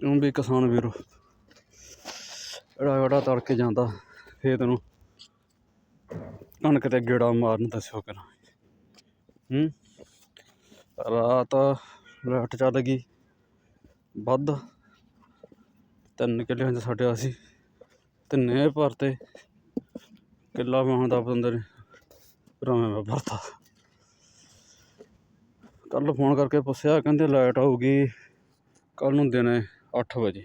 ਉਹ ਵੀ ਕਿਸਾਨ ਵੀਰੋ ਜਿਹੜਾ ਜਿਹੜਾ ਤੜਕੇ ਜਾਂਦਾ ਖੇਤ ਨੂੰ, ਕਣਕ ਤੇ ਗੇੜਾ ਮਾਰਨ ਦੱਸਿਓ ਕਰਾਂ ਹੂੰ? ਰਾਤ ਲਾਈਟ ਚੱਲ ਗਈ, ਵੱਧ ਤਿੰਨ ਕਿੱਲਿਆਂ 'ਚ ਛੱਡਿਆ ਸੀ, ਤਿੰਨੇ ਭਰਤੇ, ਕਿੱਲਾ ਵਾਂ ਦਾ ਬੰਦੇ ਨੇ ਰਵੇਂ ਮੈਂ ਭਰਤਾ। ਕੱਲ ਫੋਨ ਕਰਕੇ ਪੁੱਛਿਆ, ਕਹਿੰਦੇ ਲਾਈਟ ਆਊਗੀ ਕੱਲ ਨੂੰ ਦਿਨੇ 8 ਵਜੇ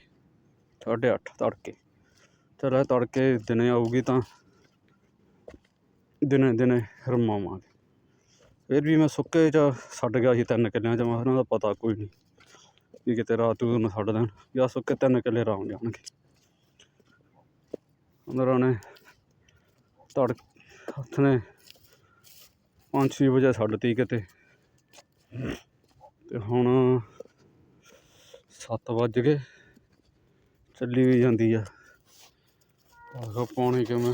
8:30 ਤੜਕੇ। ਚਲ ਤੜਕੇ ਦਿਨੇ ਆਊਗੀ ਤਾਂ ਦਿਨੇ ਦਿਨੇ ਰਮਾਵਾਂਗੇ ਫਿਰ ਵੀ ਮੈਂ ਸੁੱਕੇ ਚ ਛੱਡ ਗਿਆ ਸੀ ਤਿੰਨ ਕਿੱਲਿਆਂ ਚ, ਮੈਂ ਉਹਨਾਂ ਦਾ ਪਤਾ ਕੋਈ ਨਹੀਂ ਵੀ ਕਿਤੇ ਰਾਤ ਨੂੰ ਨਾ ਛੱਡ ਦੇਣ ਜਾਂ ਸੁੱਕੇ ਤਿੰਨ ਕਿੱਲੇ ਰਾਮ ਜਾਣਗੇ। ਉਹਨਾਂ ਨੇ ਤੜ ਹੱਥ ਨੇ ਪੰਜ ਛੇ ਵਜੇ ਛੱਡਤੀ ਕਿਤੇ। ਤੇ ਹੁਣ 7 ਵੱਜ ਗਏ। ਚੱਲੀ ਵੀ ਜਾਂਦੀ ਆ। ਆਹ ਪਾਣੀ ਕਿਵੇਂ।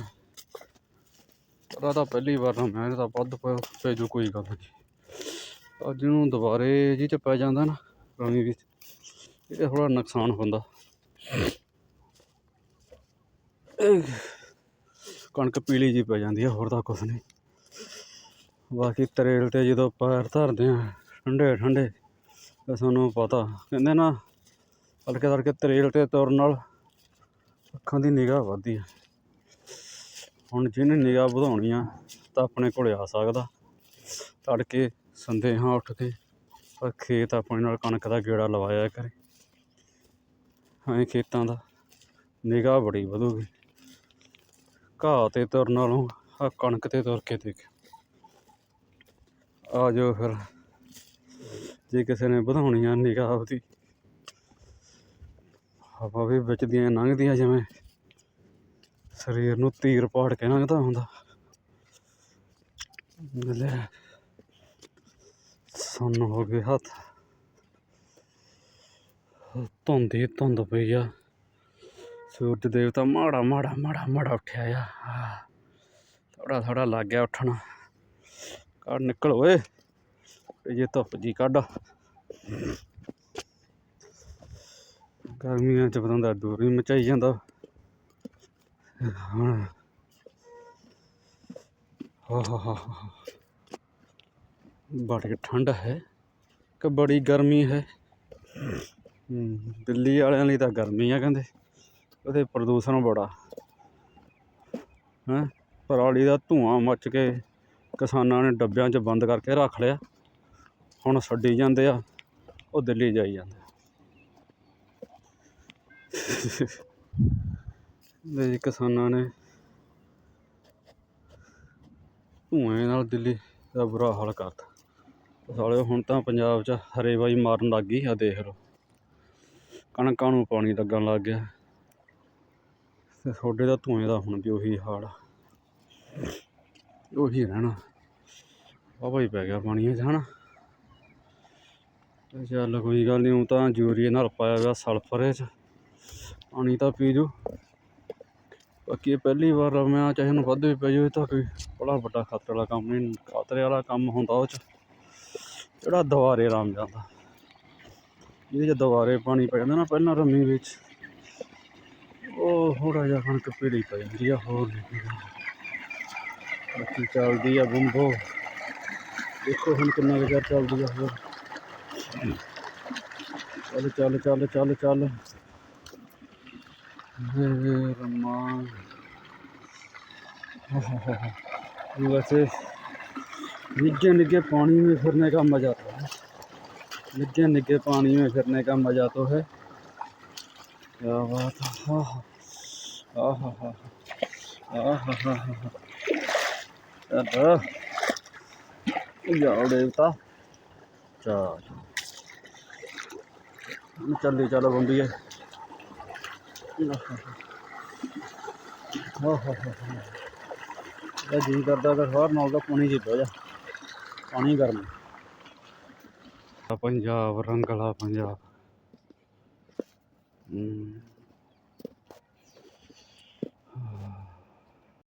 ਪਤਾ ਤਾਂ ਪਹਿਲੀ ਵਾਰ ਨਾ ਮੈਂ ਤਾਂ ਵੱਧ ਪਿਆ ਪੈ ਜੋ ਕੋਈ ਗੱਲ ਨਹੀਂ। ਅੱਜ ਨੂੰ ਦੁਬਾਰੇ ਜੀ ਚ ਪੈ ਜਾਂਦਾ ਨਾ ਰਮੀ ਵਿੱਚ ਇਹ ਥੋੜਾ ਨੁਕਸਾਨ ਹੁੰਦਾ। ਕਣਕ ਪੀਲੀ ਜੀ ਪੈ ਜਾਂਦੀ ਆ, ਹੋਰ ਤਾਂ ਕੁਛ ਨਹੀਂ। ਬਾਕੀ ਤਰੇਲ ਤੇ ਜਦੋਂ ਪੈਰ ਧਰਦੇ ਆ ਠੰਡੇ ਠੰਡੇ ਤੇ ਸਾਨੂੰ ਪਤਾ। ਕਹਿੰਦੇ ਨਾ ਹਲਕੇ ਹਲਕੇ ਤਰੇਲ ਤੇ ਤੁਰਨ ਨਾਲ ਅੱਖਾਂ ਦੀ ਨਿਗਾਹ ਵੱਧਦੀ ਹੈ ਹੁਣ ਜਿਹਨੇ ਨਿਗਾਹ ਵਧਾਉਣੀ ਆ, ਤਾਂ ਆਪਣੇ ਕੋਲੇ ਆ ਸਕਦਾ। ਤੜਕੇ ਸੰਦੇਹਾਂ ਉੱਠ ਕੇ, ਪਰ ਖੇਤ ਆਪਣੇ ਨਾਲ ਕਣਕ ਦਾ ਗੇੜਾ ਲਵਾਇਆ ਕਰੇ। ਐਂ ਖੇਤਾਂ ਦਾ ਨਿਗਾਹ ਬੜੀ ਵਧੂਗੀ। ਘਾਹ ਤੇ ਤੁਰਨ ਨਾਲੋਂ ਆ ਕਣਕ ਤੇ ਤੁਰ ਕੇ ਦੇਖ ਆ ਜਾਓ ਫਿਰ। ਜੇ ਕਿਸੇ ਨੇ ਵਧਾਉਣੀ ਆ ਨਿਗਾਹ ਉਹਦੀ। ਹਵਾ ਵੀ ਵਿੱਚ ਦੀਆਂ ਲੰਘਦੀਆਂ ਜਿਵੇਂ ਸਰੀਰ ਨੂੰ ਤੀਰ ਪਾੜ ਕੇ ਲੰਘਦਾ ਹੁੰਦਾ। ਲੈ, ਸੁੰਨ ਹੋ ਗਏ ਹੱਥ। ਧੁੰਦੀ ਧੁੰਦ ਪਈ ਆ। ਸੂਰਜ ਦੇਵਤਾ ਮਾੜਾ ਮਾੜਾ ਮਾੜਾ ਮਾੜਾ ਉੱਠਿਆ ਆ। ਥੋੜਾ ਥੋੜਾ ਲੱਗ ਗਿਆ ਉੱਠਣਾ। ਕੱਢ ਨਿਕਲ ਓਏ। ਜੇ ਧੁੱਪ ਜੀ ਕੱਢ। ਗਰਮੀਆਂ ਚ ਬੰਦਾ ਦੂਰ ਹੀ ਮਚਾਈ ਜਾਂਦਾ। ਹਾਂ ਬੜੀ ਠੰਡ ਹੈ ਕਿ ਬੜੀ ਗਰਮੀ ਹੈ। ਦਿੱਲੀ ਵਾਲਿਆਂ ਲਈ ਤਾਂ ਗਰਮੀ ਆ ਕਹਿੰਦੇ। ਉਹਦੇ ਪ੍ਰਦੂਸ਼ਣ ਬੜਾ। ਹੈ, ਪਰਾਲੀ ਦਾ ਧੂਆਂ ਮੱਚ ਕੇ ਕਿਸਾਨਾਂ ਨੇ ਡੱਬਿਆਂ 'ਚ ਬੰਦ ਕਰਕੇ ਰੱਖ ਲਿਆ। ਹੁਣ ਛੱਡੀ ਜਾਂਦੇ ਆ, ਉਹ ਦਿੱਲੀ ਜਾਈ ਜਾਂਦੇ ਦੇ ਕਿਸਾਨਾਂ ਨੇ। ਧੂਏ ਨਾਲ ਦਿੱਲੀ ਦਾ ਬੁਰਾ ਹਾਲ ਕਰਤਾ। ਸਾਲੇ ਹੁਣ ਤਾਂ ਪੰਜਾਬ 'ਚ ਹਰੇਵਾਈ ਮਾਰਨ ਲੱਗ ਗਈ ਆ, ਦੇਖ ਲਓ। ਕਣਕਾਂ ਨੂੰ ਪਾਣੀ ਲੱਗਣ ਲੱਗ ਗਿਆ। ਤੇ ਤੁਹਾਡੇ ਦਾ ਧੂਏ ਦਾ ਹੁਣ ਵੀ ਉਹੀ ਹਾਲ ਆ। ਉਹੀ ਰਹਿਣਾ। ਵਾਹਵਾ ਭਾਈ ਪੈ ਗਿਆ ਪਾਣੀ 'ਚ, ਹਨਾ। ਚੱਲ ਕੋਈ ਗੱਲ ਨਹੀਂ ਉਹ ਤਾਂ ਯੂਰੀਏ ਨਾਲ ਪਾਇਆ ਹੋਇਆ ਸਲਫਰ ਇਹ 'ਚ। ਪਾਣੀ ਤਾਂ ਪੀ ਜੂ ਬਾਕੀ ਇਹ ਪਹਿਲੀ ਵਾਰ ਮੈਂ ਚਾਹੇ ਨੂੰ ਵੱਧ ਵੀ ਪੈ ਜਾਵੇ ਤਾਂ ਕੋਈ ਬੜਾ ਵੱਡਾ ਖਤਰੇ ਵਾਲਾ ਕੰਮ ਨਹੀਂ, ਖਤਰੇ ਵਾਲਾ ਕੰਮ ਹੁੰਦਾ ਉਹ 'ਚ। ਜਿਹੜਾ ਦੁਬਾਰੇ ਰਾਮ ਜਾਂਦਾ। ਇਹਦੇ 'ਚ ਦੁਬਾਰੇ ਪਾਣੀ ਪੈ ਜਾਂਦਾ ਨਾ, ਪਹਿਲਾਂ ਰਮੀ ਵਿੱਚ। ਉਹ ਥੋੜਾ ਜਿਹਾ ਕਣਕ ਪੀਲੀ ਪੈ ਜਾਂਦੀ ਆ, ਹੋਰ ਨਹੀਂ ਬਾਕੀ ਚੱਲਦੀ ਆ ਬੰਬੋ। ਦੇਖੋ ਹੁਣ ਕਿੰਨਾ ਕੁ ਚਿਰ ਚੱਲਦੀ ਆ ਹੋਰ। ਚੱਲ ਚੱਲ ਚੱਲ ਚੱਲ ਚੱਲ। हे वैसे निगे निगे पानी में फिरने का मज़ा तो है निगे निगे पानी में फिरने का मज़ा तो है क्या बात है हाँ हाँ हाँ हाँ हाँ हाँ हाँ हाँ हाँ जाओ देवता चल चली चलो बंदी ਹੋ ਹੋ ਹੋ ਇਹ ਜੀ ਕਰਦਾ ਕਿ ਹਰ ਨਾਲ ਦਾ ਪਾਣੀ ਜੀ ਬਹਿ ਜਾ। ਪਾਣੀ ਗਰਮ। ਪੰਜਾਬ ਰੰਗਲਾ ਪੰਜਾਬ। ਹੂੰ।